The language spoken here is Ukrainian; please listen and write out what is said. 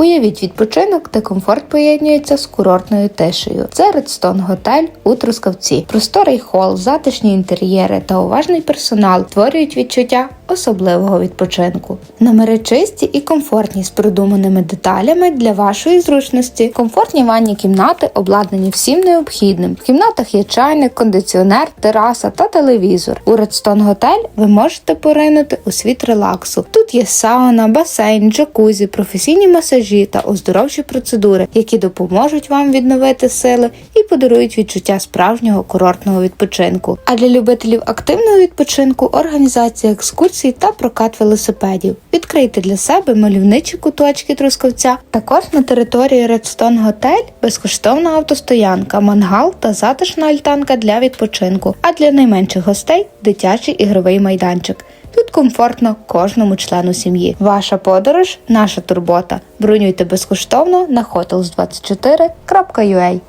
Уявіть відпочинок, де комфорт поєднується з курортною тишею. Це Редстон Готель у Трускавці. Просторий хол, затишні інтер'єри та уважний персонал створюють відчуття особливого відпочинку. Номери чисті і комфортні з продуманими деталями для вашої зручності. Комфортні ванні кімнати обладнані всім необхідним. В кімнатах є чайник, кондиціонер, тераса та телевізор. У Редстон Готель ви можете поринути у світ релаксу. Тут є сауна, басейн, джакузі, професійні масажі та оздоровчі процедури, які допоможуть вам відновити сили і подарують відчуття справжнього курортного відпочинку. А для любителів активного відпочинку організація екскурсій та прокат велосипедів. Відкрийте для себе мальовничі куточки Трускавця. Також на території Redstone Готель безкоштовна автостоянка, мангал та затишна альтанка для відпочинку. А для найменших гостей дитячий ігровий майданчик. Тут комфортно кожному члену сім'ї. Ваша подорож, наша турбота. Бронюйте безкоштовно на hotels24.ua